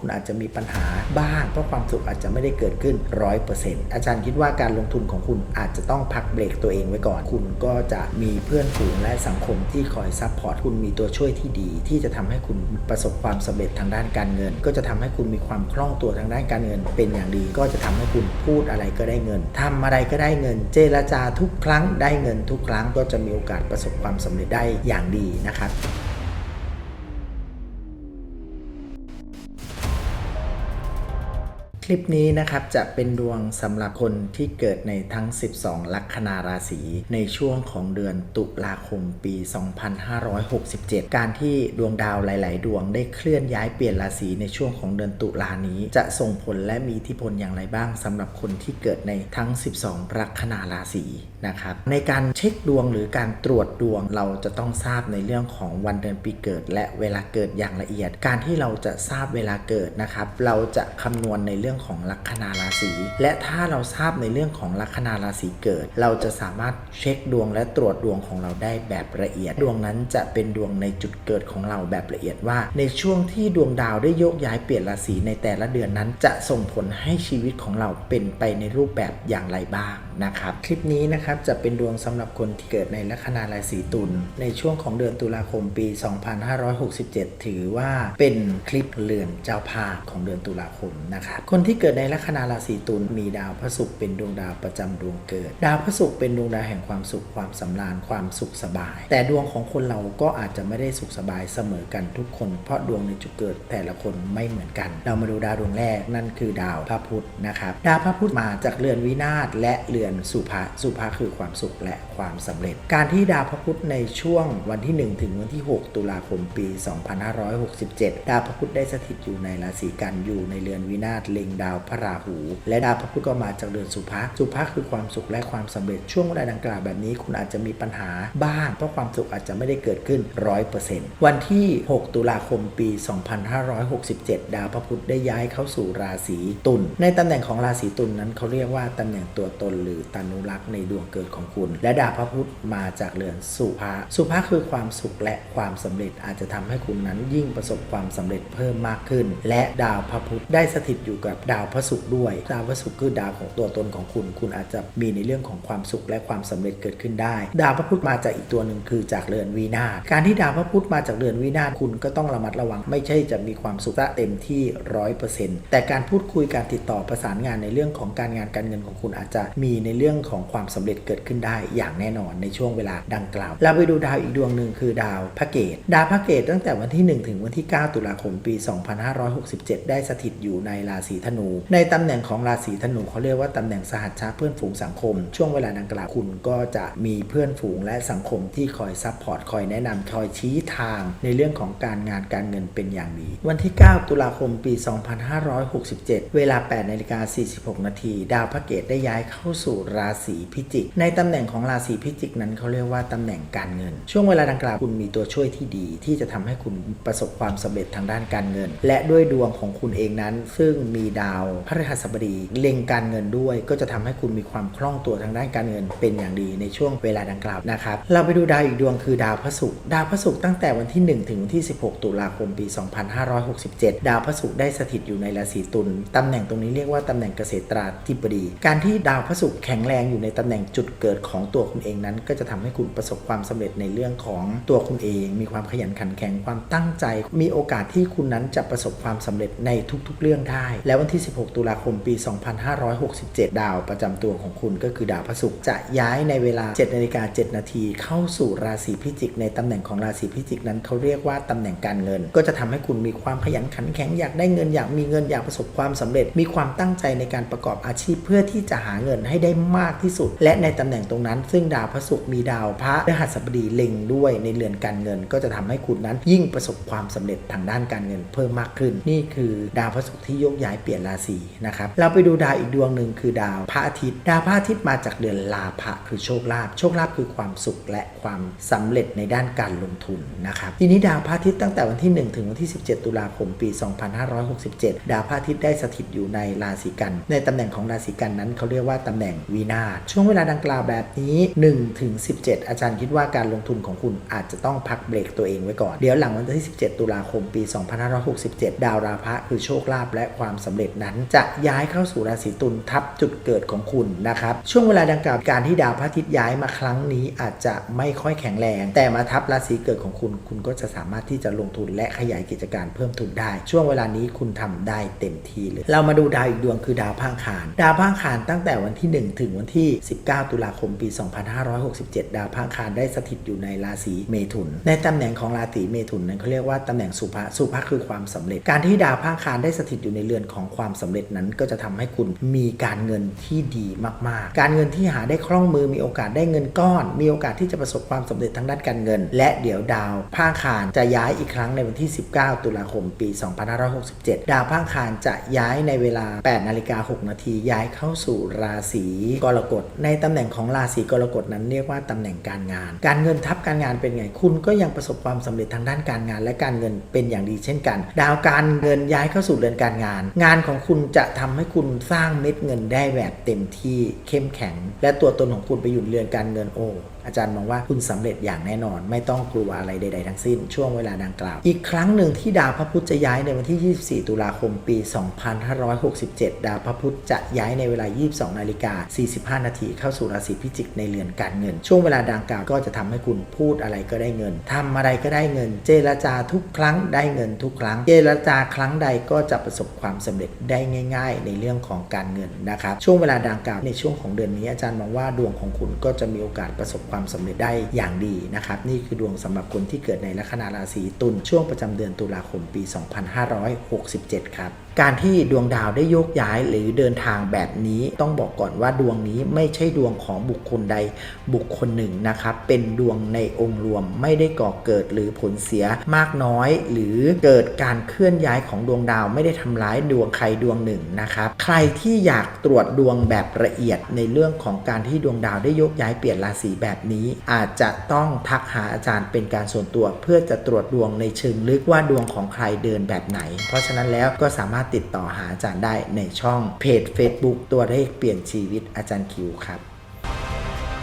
คุณอาจจะมีปัญหาบ้างเพราะความสุขอาจจะไม่ได้เกิดขึ้นร้อยเปอร์เซ็นต์อาจารย์คิดว่าการลงทุนของคุณอาจจะต้องพักเบรกตัวเองไว้ก่อน คุณก็จะมีเพื่อนฝูงและสังคมที่คอยซัพพอร์ตคุณมีตัวช่วยที่ดี ที่จะทำให้คุณประสบความสำเร็จทางด้านการเงิน ก็จะทำให้คุณมีความคล่องตัวทางด้านการเงิน เป็นอย่างดีก็จะทำให้คุณพูดอะไรก็ได้เงินทำอะไรก็ได้เงิน เจรจาทุกครั้งได้เงินทุกครั้งก็จะมีโอกาสประสบความสำเร็จได้อย่างดีนะครับ ลิปนี้นะครับจะเป็นดวงสำหรับคนที่เกิดในทั้ง 12 ลัคนาราศีในช่วงของเดือนตุลาคมปี 2567 การที่ดวงดาวหลาย ๆ ดวงได้เคลื่อนย้ายเปลี่ยนราศีในช่วงของเดือนตุลานี้ จะส่งผลและมีอิทธิพลอย่างไรบ้างสำหรับคนที่เกิดในทั้ง 12 ลัคนาราศีนะครับในการเช็คดวงหรือการตรวจดวงเราจะต้องทราบในเรื่องของวันเดือนปีเกิด และเวลาเกิดอย่างละเอียด การที่เราจะทราบเวลาเกิดนะครับเราจะคำนวณในเรื่องของลัคนาราศีและถ้าเราทราบในเรื่องของลัคนาราศีเกิด เราจะสามารถเช็คดวงและตรวจดวงของเราได้แบบละเอียด ดวงนั้นจะเป็นดวงในจุดเกิดของเราแบบละเอียดว่า ในช่วงที่ดวงดาวได้โยกย้ายเปลี่ยนราศีในแต่ละเดือนนั้น จะส่งผลให้ชีวิตของเราเป็นไปในรูปแบบอย่างไรบ้าง นะครับ คลิปนี้นะครับจะเป็นดวงสำหรับคนที่เกิดในลัคนาราศีตุลในช่วงของเดือนตุลาคมปี 2567 ถือว่าเป็นคลิปเรือนเจ้าภาพของเดือนตุลาคมนะครับ คนที่เกิดในลัคนาราศีตุลมีดาวพระศุกร์เป็นดวงดาวประจำดวงเกิด ดาวพระศุกร์เป็นดวงดาวแห่งความสุขความสำราญความสุขสบาย แต่ดวงของคนเราก็อาจจะไม่ได้สุขสบายเสมอกันทุกคน เพราะดวงในจุดเกิดแต่ละคนไม่เหมือนกัน เรามาดูดาวดวงแรกนั่นคือดาวพระพุธนะครับ ดาวพระพุธมาจากเรือนวินาศและเรือนสุภะสุภะคือความสุขและความสำเร็จ การที่ดาวพระพุธในช่วงวันที่ 1 ถึงวันที่ 6 ตุลาคมปี 2567 ดาวพระพุธได้สถิตอยู่ในราศีกันอยู่ในเรือนวินาศเล็งดาวพระราหู และดาวพระพุธก็มาจากเรือนสุภะสุภะคือความสุขและความสำเร็จช่วงเวลาดังกล่าวแบบนี้คุณอาจจะมีปัญหาบ้าง เพราะความสุขอาจจะไม่ได้เกิดขึ้น 100%วันที่ 6 ตุลาคมปี 2567 ดาวพระพุธได้ย้ายเข้าสู่ราศีตุลในตำแหน่งของราศีตุลนั้นเขาเรียกว่าตำแหน่งตัวตนหรือตานุรักษ์ในดวงเกิดของคุณ และดาวพระพุธมาจากเรือนสุภะสุภะคือความสุขและความสำเร็จอาจจะทำให้คุณนั้นยิ่งประสบความสำเร็จเพิ่มมากขึ้น และดาวพระพุธได้สถิตอยู่กับดาวพระศุกร์ด้วย ดาวพระศุกร์คือดาวของตัวตนของคุณ คุณอาจจะมีในเรื่องของความสุขและความสำเร็จเกิดขึ้นได้ ดาวพระพุธมาจากอีกตัวหนึ่งคือจากเรือนวีนาศการที่ดาวพระพุธมาจากเรือนวีนาศคุณก็ต้องระมัดระวัง ไม่ใช่จะมีความสุขเต็มที่ร้อยเปอร์เซ็นต์แต่การพูดคุยการติดต่อประสานงานในเรื่องของการงานการเงินของคุณอาจจะมีในเรื่องของความสำเร็จเกิดขึ้นได้อย่างแน่นอนในช่วงเวลาดังกล่าวเราไปดูดาวอีกดวงหนึ่งคือดาวพระเกตดาวพระเกตตั้งแต่วันที่ 1 ถึงวันที่ 9 ตุลาคมปี 2567 ได้สถิตอยู่ในราศีธนู ในตำแหน่งของราศีธนูเขาเรียกว่าตำแหน่งสหัชชาเพื่อนฝูงสังคม ช่วงเวลาดังกล่าวคุณก็จะมีเพื่อนฝูงและสังคมที่คอยซัพพอร์ตคอยแนะนำคอยชี้ทางในเรื่องของการงานการเงินเป็นอย่างดี วันที่ 9 ตุลาคมปี 2567 เวลา8นาฬิกา46 นาที ดาวพระเกตได้ย้ายเข้าสู่ราศีพิจิก ในตำแหน่งของราศีพิจิกนั้นเขาเรียกว่าตำแหน่งการเงิน ช่วงเวลาดังกล่าวคุณมีตัวช่วยที่ดี ที่จะทำให้คุณประสบความสำเร็จทางด้านการเงิน และด้วยดวงของคุณเองนั้น ซึ่งมีดาวพฤหัสบดีเล็งการเงินด้วย ก็จะทำให้คุณมีความคล่องตัวทางด้านการเงิน เป็นอย่างดีในช่วงเวลาดังกล่าวนะครับเราไปดูดาวอีกดวงคือดาวพระศุกร์ดาวพระศุกร์ตั้งแต่วันที่ 1 ถึงวันที่ 16 ตุลาคมปี 2567 ดาวพระศุกร์ได้สถิตอยู่ในราศีตุลตำแหน่งตรงนี้เรียกว่าตำแหน่งเกษตราธิบดี การที่ดาวพระศุกร์แข็งแรงอยู่ในตำแหน่งจุดเกิดของตัวคุณเองนั้น ก็จะทำให้คุณประสบความสำเร็จในเรื่องของตัวคุณเอง มีความขยันขันแข็งความตั้งใจ มีโอกาสที่คุณนั้นจะประสบความสำเร็จในทุกๆ เรื่องได้ และวันที่ 16 ตุลาคมปี 2567 ดาวประจำตัวของคุณก็คือดาวพระศุกร์จะย้ายในเวลา7นาฬิกา7นาทีเข้าสู่ราศีพิจิก ในตำแหน่งของราศีพิจิกนั้นเขาเรียกว่าตำแหน่งการเงิน ก็จะทำให้คุณมีความขยันขันแข็งอยากได้เงินอยากมีเงินอยากประสบความสำเร็จ มีความตั้งใจในการประกอบอาชีพเพื่อที่จะหาเงินให้ได้มากที่สุด และในตำแหน่งตรงนั้น ซึ่งดาวพระศุกร์มีดาวพระพฤหัสบดีเล็งด้วยในเรือนการเงิน ก็จะทำให้คุณนั้นยิ่งประสบความสำเร็จทางด้านการเงินเพิ่มมากขึ้น นี่คือดาวพระศุกร์ที่โยกย้ายเปลี่ยนราศีนะครับเราไปดูดาวอีกดวงหนึ่งคือดาวพระอาทิตย์ ดาวพระอาทิตย์มาจากเดือนลาภะคือโชคลาภโชคลาภคือความสุขและความสำเร็จในด้านการลงทุนนะครับทีนี้ดาวพระอาทิตย์ตั้งแต่วันที่ 1 ถึงวันที่ 17 ตุลาคมปี 2567 ดาวพระอาทิตย์ได้สถิตอยู่ในราศีกัน ในตำแหน่งของราศีกันนั้นเขาเรียกว่าตำแหน่งวินาศช่วงเวลาดังกล่าวแบบนี้1ถึง17 อาจารย์คิดว่าการลงทุนของคุณอาจจะต้องพักเบรกตัวเองไว้ก่อน เดี๋ยวหลังวันที่ 17 ตุลาคมปี 2567 ดาวราพะคือโชคลาภและความสำเร็จนั้น จะย้ายเข้าสู่ราศีตุลทับจุดเกิดของคุณนะครับ ช่วงเวลาดังกล่าวการที่ดาวพระอาทิตย์ย้ายมาครั้งนี้อาจจะไม่ค่อยแข็งแรง แต่มาทับราศีเกิดของคุณ คุณก็จะสามารถที่จะลงทุนและขยายกิจการเพิ่มทุนได้ ช่วงเวลานี้คุณทำได้เต็มที่เลย เรามาดูดาวอีกดวงคือดาวพางคาร ดาวพางคารตั้งแต่วันที่1ถึงวันที่ 19 ตุลาคมปี 2567 ดาวพางคารได้สถิตอยู่ในราศีเมถุน ในตำแหน่งของราศีเมถุนนั้นเขาเรียกว่าตำแหน่งสุภะสุภะคือความสำเร็จ การที่ดาวพางคารได้สถิตอยู่ในเรือนของความสำเร็จนั้น ก็จะทำให้คุณมีการเงินที่ดีมากๆ การเงินที่หาได้คล่องมือมีโอกาสได้เงินก้อน มีโอกาสที่จะประสบความสำเร็จทางด้านการเงิน และเดี๋ยวดาวพางคารจะย้ายอีกครั้งในวันที่ 19 ตุลาคมปี 2567 ดาวพางคารจะย้ายในเวลา8นาฬิกา6นาทีย้ายเข้าสู่ราศีกรกฎในตำแหน่งของราศีกรกฎนั้นเรียกว่าตำแหน่งการงาน การเงินทับการงานเป็นไง คุณก็ยังประสบความสำเร็จทางด้านการงาน และการเงินเป็นอย่างดีเช่นกัน ดาวการเงินย้ายเข้าสู่เรือนการงาน งานของคุณจะทำให้คุณสร้างเม็ดเงินได้แบบเต็มที่เข้มแข็ง และตัวตนของคุณไปอยู่เรือนการเงินโออาจารย์มองว่าคุณสำเร็จอย่างแน่นอน ไม่ต้องกลัวอะไรใด ๆ ทั้งสิ้น ช่วงเวลาดังกล่าว อีกครั้งหนึ่งที่ดาวพระพุธจะย้ายในวันที่ 24 ตุลาคมปี 2567 ดาวพระพุธจะย้ายในเวลา 22 นาฬิกา 45 นาทีเข้าสู่ราศีพิจิกในเรือนการเงิน ช่วงเวลาดังกล่าวก็จะทำให้คุณพูดอะไรก็ได้เงินทำอะไรก็ได้เงิน เจรจาทุกครั้งได้เงินทุกครั้ง เจรจาครั้งใดก็จะประสบความสำเร็จได้ง่าย ๆ ในเรื่องของการเงินนะครับ ช่วงเวลาดังกล่าวในช่วงของเดือนนี้อาจารย์มองว่าดวงของคุณก็จะมีโอกาสประสบความสำเร็จได้อย่างดีนะครับ นี่คือดวงสำหรับคนที่เกิดในลัคนาราศีตุลช่วงประจำเดือนตุลาคมปี 2567 ครับการที่ดวงดาวได้โยกย้ายหรือเดินทางแบบนี้ต้องบอกก่อนว่าดวงนี้ไม่ใช่ดวงของบุคคลใดบุคคลหนึ่งนะครับ เป็นดวงในองค์รวมไม่ได้ก่อเกิดหรือผลเสียมากน้อย หรือเกิดการเคลื่อนย้ายของดวงดาวไม่ได้ทำร้ายดวงใครดวงหนึ่งนะครับ ใครที่อยากตรวจดวงแบบละเอียดในเรื่องของการที่ดวงดาวได้โยกย้ายเปลี่ยนราศีแบแบบนี้ อาจจะต้องทักหาอาจารย์เป็นการส่วนตัว เพื่อจะตรวจดวงในเชิงลึกว่าดวงของใครเดินแบบไหน เพราะฉะนั้นแล้วก็สามารถติดต่อหาอาจารย์ได้ในช่องเพจ Facebook ตัวเลขเปลี่ยนชีวิตอาจารย์คิวครับ